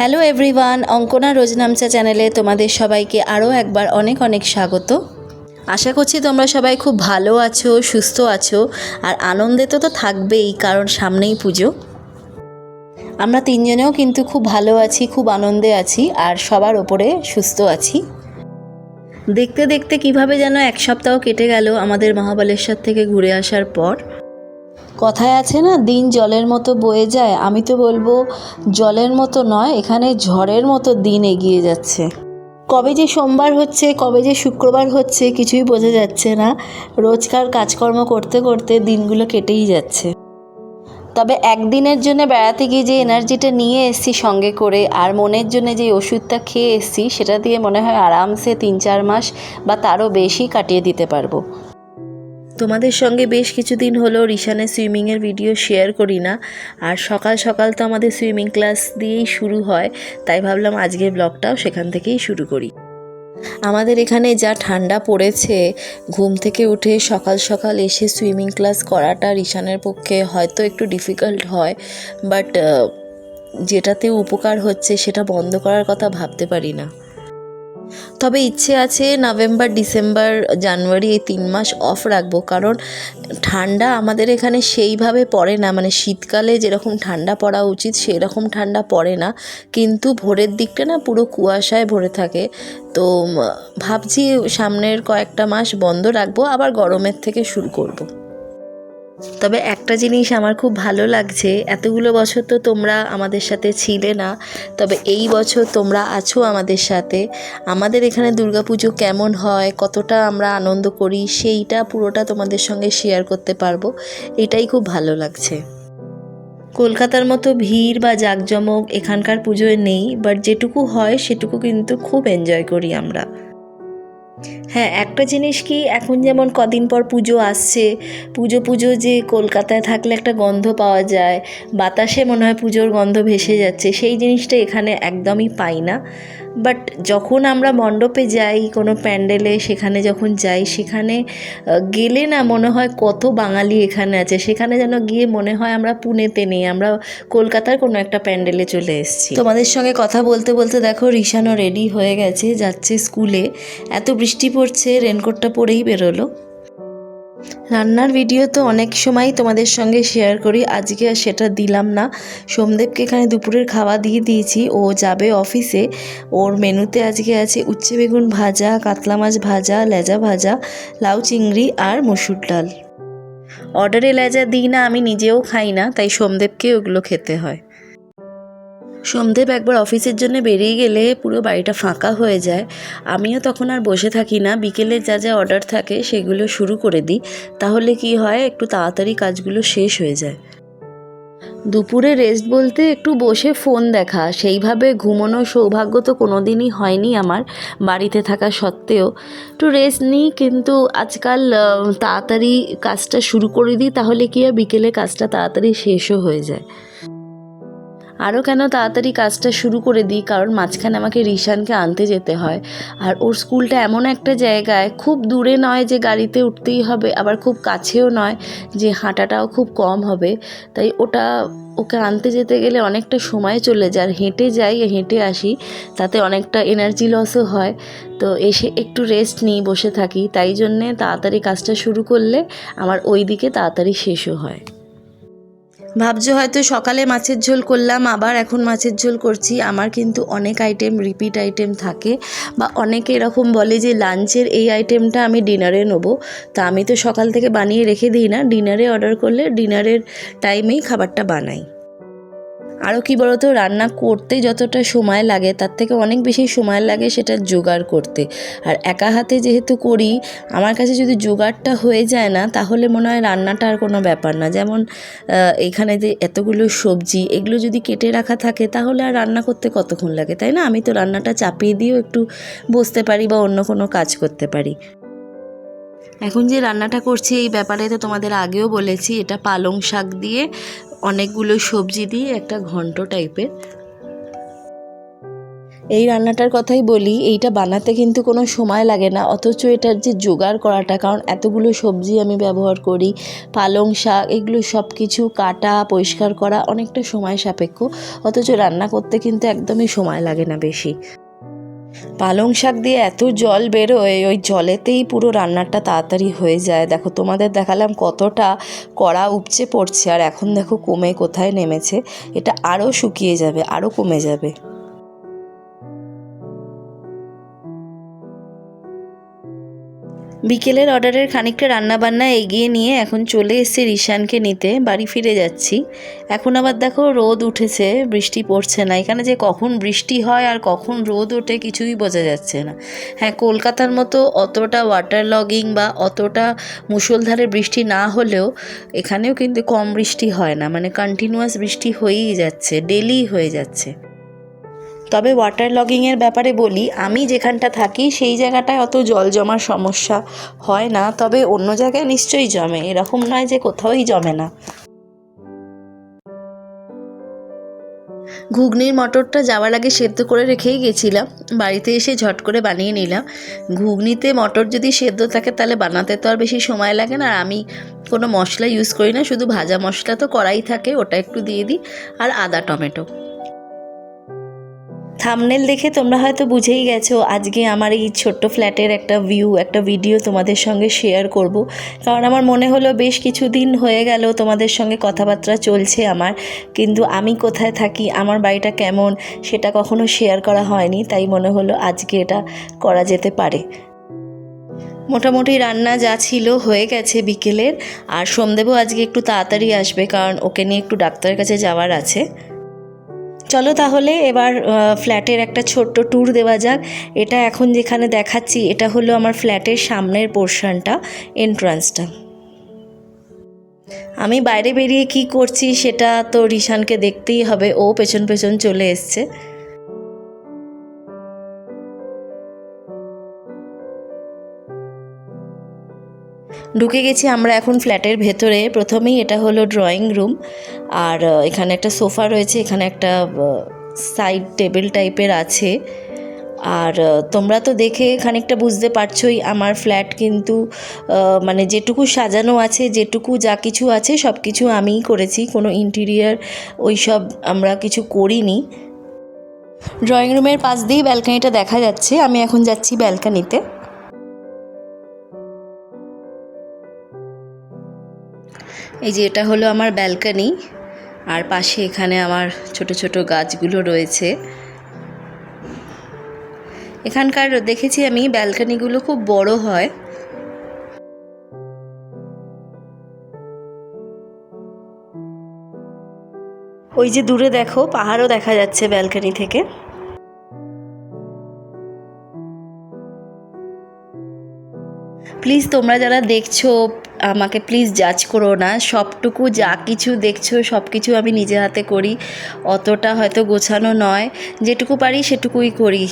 Hello everyone Ankana রোজনামচা চ্যানেলে তোমাদের সবাইকে আরও একবার অনেক অনেক স্বাগত। আশা করছি তোমরা সবাই খুব ভালো আছো, সুস্থ আছো, আর আনন্দে তো তো থাকবেই, কারণ সামনেই পুজো। আমরা তিনজনেও কিন্তু খুব ভালো আছি, খুব আনন্দে আছি, আর সবার ওপরে সুস্থ আছি। দেখতে দেখতে কীভাবে যেন এক সপ্তাহ কেটে গেল আমাদের মহাবালেশ্বর থেকে ঘুরে আসার পর। কথায় আছে না, দিন জলের মতো বয়ে যায়। আমি তো বলব, জলের মতো নয়, এখানে ঝড়ের মতো দিন এগিয়ে যাচ্ছে। কবে যে সোমবার হচ্ছে, কবে যে শুক্রবার হচ্ছে, কিছুই বোঝা যাচ্ছে না। রোজকার কাজকর্ম করতে করতে দিনগুলো কেটেই যাচ্ছে। তবে একদিনের জন্য বেড়াতে গিয়ে যে এনার্জিটা নিয়ে এসছি সঙ্গে করে, আর মনের জন্য যে ওষুধটা খেয়ে এসেছি, সেটা দিয়ে মনে হয় আরামসে তিন চার মাস বা তারও বেশি কাটিয়ে দিতে পারব। তোমাদের সঙ্গে বেশ কিছুদিন হলো রিশানের সুইমিংয়ের ভিডিও শেয়ার করি না। আর সকাল সকাল তো আমাদের সুইমিং ক্লাস দিয়েই শুরু হয়, তাই ভাবলাম আজকের ব্লগটাও সেখান থেকেই শুরু করি। আমাদের এখানে যা ঠান্ডা পড়েছে, ঘুম থেকে উঠে সকাল সকাল এসে সুইমিং ক্লাস করাটা রিশানের পক্ষে হয়তো একটু ডিফিকাল্ট হয় বাট যেটাতে উপকার হচ্ছে সেটা বন্ধ করার কথা ভাবতে পারি না। তবে ইচ্ছে আছে নভেম্বর, ডিসেম্বর, জানুয়ারি এই তিন মাস অফ রাখব। কারণ ঠান্ডা আমাদের এখানে সেইভাবে পড়ে না। মানে শীতকালে যেরকম ঠান্ডা পড়া উচিত সেই রকম ঠান্ডা পড়ে না। কিন্তু ভোরের দিকটা না পুরো কুয়াশায় ভরে থাকে। তো ভাবছি সামনের কয়েকটা মাস বন্ধ রাখব, আবার গরমের থেকে শুরু করব। তবে একটা জিনিস আমার খুব ভালো লাগছে, এতগুলো বছর তো তোমরা আমাদের সাথে ছিলে না, তবে এই বছর তোমরা আছো আমাদের সাথে। আমাদের এখানে দুর্গাপুজো কেমন হয়, কতটা আমরা আনন্দ করি, সেইটা পুরোটা তোমাদের সঙ্গে শেয়ার করতে পারব, এটাই খুব ভালো লাগছে। কলকাতার মতো ভিড় বা জাঁকজমক এখানকার পুজোয় নেই বাট যেটুকু হয় সেটুকু কিন্তু খুব এনজয় করি আমরা। হ্যাঁ একটা জিনিস কি, এখন যেমন কদিন পর পুজো আসছে, পুজো পুজো যে কলকাতায় থাকলে একটা গন্ধ পাওয়া যায়, বাতাসে মনে হয় পুজোর গন্ধ ভেসে যাচ্ছে, সেই জিনিসটা এখানে একদমই পাই না। বাট যখন আমরা মণ্ডপে যাই, কোনো প্যান্ডেলে সেখানে যখন যাই, সেখানে গেলে না মনে হয় কত বাঙালি এখানে আছে। সেখানে যেন গিয়ে মনে হয় আমরা পুনেতে নেই, আমরা কলকাতার কোনো একটা প্যান্ডেলে চলে এসেছি। তোমাদের সঙ্গে কথা বলতে বলতে দেখো, রিশানও রেডি হয়ে গেছে, যাচ্ছে স্কুলে। এত বৃষ্টি পড়ছে রেনকোটটা পরেই বেরোলো। রান্নার ভিডিও তো অনেক সময় তোমাদের সঙ্গে শেয়ার করি, আজকে আর সেটা দিলাম না। সোমদেবকে এখানে দুপুরের খাওয়া দিয়ে দিয়েছি, ও যাবে অফিসে ওর মেনুতে আজকে আছে উচ্ছে বেগুন ভাজা, কাতলা মাছ ভাজা, লেজা ভাজা, লাউ চিংড়ি আর মসুর ডাল। অর্ডারে লেজা দিই না, আমি নিজেও খাই না, তাই সোমদেবকে ওগুলো খেতে হয়। সোমদেব একবার অফিসের জন্য বেরিয়ে গেলে পুরো বাড়িটা ফাঁকা হয়ে যায়। আমিও তখন আর বসে থাকি না। বিকেলে যা যা অর্ডার থাকে সেগুলো শুরু করে দিই। তাহলে কি হয়, একটু তাড়াতাড়ি কাজগুলো শেষ হয়ে যায়। দুপুরে রেস্ট বলতে একটু বসে ফোন দেখা। সেইভাবে ঘুমানোর সৌভাগ্য তো কোনো দিনই হয়নি আমার, বাড়িতে থাকা সত্ত্বেও। একটু রেস্ট নিই, কিন্তু আজকাল তাড়াতাড়ি কাজটা শুরু করে দিই, তাহলে কি হয়, বিকেলে কাজটা তাড়াতাড়ি শেষও হয়ে যায়। আরও কেন তাড়াতাড়ি কাজটা শুরু করে দিই, কারণ মাঝখানে আমাকে রিশানকে আনতে যেতে হয়। আর ওর স্কুলটা এমন একটা জায়গায়, খুব দূরে নয় যে গাড়িতে উঠতেই হবে, আবার খুব কাছেও নয় যে হাঁটাটাও খুব কম হবে। তাই ওটা, ওকে আনতে যেতে গেলে অনেকটা সময় চলে যায়, আর হেঁটে যাই, হেঁটে আসি, তাতে অনেকটা এনার্জি লসও হয়। তো এসে একটু রেস্ট নিই বসে থাকি, তাই জন্যে তাড়াতাড়ি কাজটা শুরু করলে আমার ওই দিকে তাড়াতাড়ি শেষও হয়। ভাবছ হয়তো সকালে মাছের ঝোল করলাম, আবার এখন মাছের ঝোল করছি। আমার কিন্তু অনেক আইটেম রিপিট আইটেম থাকে বা অনেকে এরকম বলে যে লাঞ্চের এই আইটেমটা আমি ডিনারে নেব। তা আমি তো সকাল থেকে বানিয়ে রেখে দিই না ডিনারে অর্ডার করলে ডিনারের টাইমেই খাবারটা বানাই। আরও কি বলতো, রান্না করতে যতটা সময় লাগে, তার থেকে অনেক বেশি সময় লাগে সেটা জোগাড় করতে। আর একা হাতে যেহেতু করি, আমার কাছে যদি জোগাড়টা হয়ে যায় না, তাহলে মনে হয় রান্নাটা আর কোনো ব্যাপার না। যেমন এখানে যে এতগুলো সবজি, এগুলো যদি কেটে রাখা থাকে, তাহলে আর রান্না করতে কতক্ষণ লাগে, তাই না? আমি তো রান্নাটা চাপিয়ে দিয়েও একটু বসতে পারি বা অন্য কোনো কাজ করতে পারি। এখন যে রান্নাটা করছি, এই ব্যাপারে তো তোমাদের আগেও বলেছি, এটা পালং শাক দিয়ে অনেকগুলো সবজি দিয়ে একটা ঘন্ট টাইপের। এই রান্নাটার কথাই বলি, এইটা বানাতে কিন্তু কোনো সময় লাগে না। অথচ এটার যে জোগাড় করাটা, কারণ এতগুলো সবজি আমি ব্যবহার করি, পালং শাক, এগুলো সব কিছু কাটা, পরিষ্কার করা অনেকটা সময় সাপেক্ষ। অথচ রান্না করতে কিন্তু একদমই সময় লাগে না বেশি। পালং শাক দিয়ে এত জল বেরোয়, ওই জলেতেই পুরো রান্নাটা তাড়াতাড়ি হয়ে যায়। দেখো, তোমাদের দেখালাম কতটা কড়া উপচে পড়ছে, আর এখন দেখো কমে কোথায় নেমেছে। এটা আরও শুকিয়ে যাবে, আরও কমে যাবে। বিকেলের অর্ডারের খানিকটা রান্নাবান্না এগিয়ে নিয়ে এখন চলে এসেছি রিশানকে নিতে, বাড়ি ফিরে যাচ্ছি। এখন আবার দেখো রোদ উঠেছে, বৃষ্টি পড়ছে না। এখানে যে কখন বৃষ্টি হয় আর কখন রোদ ওঠে কিছুই বোঝা যাচ্ছে না। হ্যাঁ কলকাতার মতো অতটা ওয়াটার লগিং বা অতটা মুষলধারে বৃষ্টি না হলেও এখানেও কিন্তু কম বৃষ্টি হয় না। মানে কন্টিনিউয়াস বৃষ্টি হয়েই যাচ্ছে ডেলি হয়ে যাচ্ছে। তবে ওয়াটার লগিংয়ের ব্যাপারে বলি, আমি যেখানটা থাকি সেই জায়গাটায় অত জল জমার সমস্যা হয় না, তবে অন্য জায়গায় নিশ্চয়ই জমে, এরকম নয় যে কোথাওই জমে না। ঘুগনির মটরটা যাওয়ার আগে সেদ্ধ করে রেখেই গেছিলাম, বাড়িতে এসে ঝট করে বানিয়ে নিলাম। ঘুগনিতে মটর যদি সেদ্ধ থাকে, তাহলে বানাতে তো আর বেশি সময় লাগে না, আর আমি কোনো মশলা ইউজ করি না, শুধু ভাজা মশলা তো করাই থাকে, ওটা একটু দিয়ে দিই, আর আদা, টমেটো। থামনেল দেখে তোমরা হয়তো বুঝেই গেছো, আজকে আমার এই ছোট্ট ফ্ল্যাটের একটা ভিউ একটা ভিডিও তোমাদের সঙ্গে শেয়ার করব। কারণ আমার মনে হলো বেশ কিছুদিন হয়ে গেল তোমাদের সঙ্গে কথাবার্তা চলছে আমার, কিন্তু আমি কোথায় থাকি, আমার বাড়িটা কেমন, সেটা কখনো শেয়ার করা হয়নি, তাই মনে হলো আজকে এটা করা যেতে পারে। মোটামুটি রান্না যা ছিল হয়ে গেছে বিকেলের, আর সোমদেবও আজকে একটু তাড়াতাড়ি আসবে, কারণ ওকে নিয়ে একটু ডাক্তারের কাছে যাওয়ার আছে। চলো তাহলে এবার ফ্ল্যাটের একটা ছোট্ট ট্যুর দেওয়া যাক। এটা এখন যেখানে দেখাচ্ছি, এটা হলো আমার ফ্ল্যাটের সামনের পোর্শনটা এন্ট্রান্সটা আমি বাইরে বেরিয়ে কি করছি, সেটা তো রিশানকে দেখতেই হবে। ও পেছন পেছন চলে এসছে। ঢুকে গেছি আমরা এখন ফ্ল্যাটের ভেতরে। প্রথমেই এটা হলো ড্রয়িং রুম আর এখানে একটা সোফা রয়েছে, এখানে একটা সাইড টেবিল টাইপের আছে। আর তোমরা তো দেখে খানিকটা বুঝতে পারছোই আমার ফ্ল্যাট কিন্তু মানে যেটুকু সাজানো আছে, যেটুকু যা কিছু আছে সব কিছু আমিই করেছি। কোনো ইন্টিরিয়ার ওই সব আমরা কিছু করিনি। ড্রয়িং রুমের পাশ দিয়েই ব্যালকানিটা দেখা যাচ্ছে। আমি এখন যাচ্ছি ব্যালকানিতে এই যে এটা হলো আমার ব্যালকানি, আর পাশে এখানে আমার ছোট ছোট গাছগুলো রয়েছে। এখানকার দেখেছি আমি ব্যালকানিগুলো খুব বড় হয়। ওই যে দূরে দেখো, পাহাড়ও দেখা যাচ্ছে ব্যালকানি থেকে। প্লিজ তোমরা যারা দেখছ, আমাকে প্লিজ জাজ করো না। সবটুকু যা কিছু দেখছ সব কিছু আমি নিজে হাতে করি। অতটা হয়তো গোছানো নয়। যেটুকু পারি সেটুকুই করি।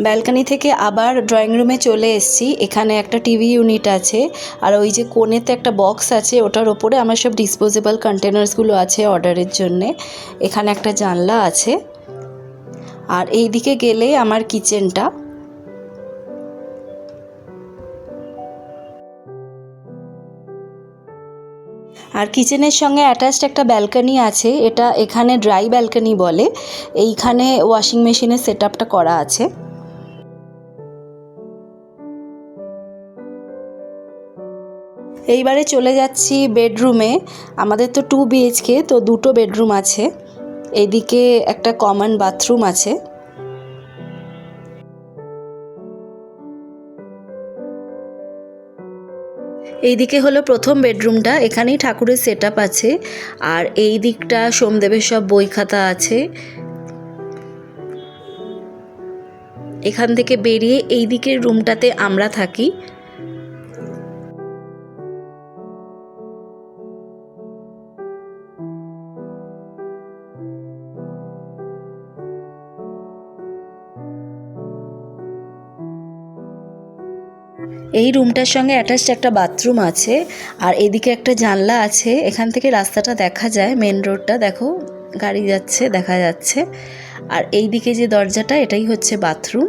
ব্যালকানি থেকে আবার ড্রয়িং রুমে চলে এসেছি। এখানে একটা টিভি ইউনিট আছে, আর ওই যে কোণেতে একটা বক্স আছে, ওটার ওপরে আমার সব ডিসপোজেবল কন্টেনার্সগুলো আছে অর্ডারের জন্যে। এখানে একটা জানলা আছে। আর এই দিকে গেলে আমার কিচেনটা। আর কিচেনের সঙ্গে অ্যাটাচড একটা ব্যালকানি আছে, এটা এখানে ড্রাই ব্যালকানি বলে। এইখানে ওয়াশিং মেশিনের সেট করা আছে। এইবারে চলে যাচ্ছি বেডরুমে। আমাদের তো টু বিএইচকে তো দুটো বেডরুম আছে। এদিকে একটা কমন বাথরুম আছে। এইদিকে হলো প্রথম বেডরুমটা, এখানেই ঠাকুরের সেট আছে। আর এই দিকটা সোমদেবের সব বই খাতা আছে। এখান থেকে বেরিয়ে এই দিকের রুমটাতে আমরা থাকি। এই রুমটার সঙ্গে অ্যাটাচড একটা বাথরুম আছে, আর এদিকে একটা জানলা আছে, এখান থেকে রাস্তাটা দেখা যায় মেন রোডটা দেখো, গাড়ি যাচ্ছে, দেখা যাচ্ছে, আর এই দিকে যে দরজাটা, এটাই হচ্ছে বাথরুম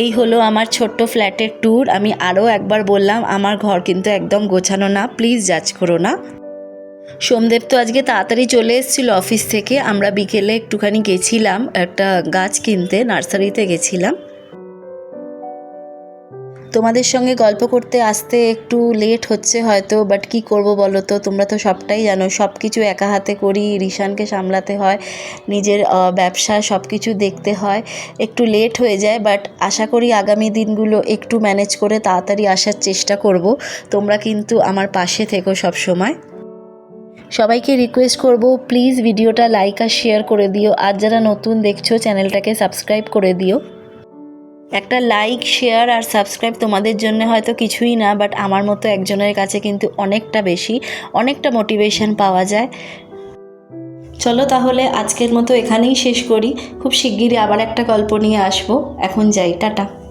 এই হলো আমার ছোট্ট ফ্ল্যাটের ট্যুর আমি আরও একবার বললাম, আমার ঘর কিন্তু একদম গোছানো না প্লিজ জাজ করো না। সোমদেব তো আজকে তাড়াতাড়ি চলে এসেছিল অফিস থেকে, আমরা বিকেলে একটুখানি গেছিলাম, একটা গাছ কিনতে, নার্সারিতে গেছিলাম। তোমাদের সঙ্গে গল্প করতে আসতে একটু লেট হচ্ছে হয়তো বাট কি করব বলো তো? তোমরা তো সবটাই জানো। সব কিছু একা হাতে করি, রিশানকে সামলাতে হয়, নিজের ব্যবসা সব কিছু দেখতে হয়। একটু লেট হয়ে যায় বাট আশা করি আগামী দিনগুলো একটু ম্যানেজ করে তাড়াতাড়ি আসার চেষ্টা করব। তোমরা কিন্তু আমার পাশে থেকো সব সময় সবাইকে রিকোয়েস্ট করব প্লিজ ভিডিওটা লাইক আর শেয়ার করে দিও। আর যারা নতুন দেখছ চ্যানেলটাকে সাবস্ক্রাইব করে দিও। একটা লাইক শেয়ার আর সাবস্ক্রাইব তোমাদের জন্য হয়তো কিছুই না বাট আমার মতো একজনের কাছে কিন্তু অনেকটা বেশি, অনেকটা মোটিভেশন পাওয়া যায়। চলো তাহলে আজকের মতো এখানেই শেষ করি। খুব শিগগিরই আবার একটা গল্প নিয়ে আসব। এখন যাই, টাটা।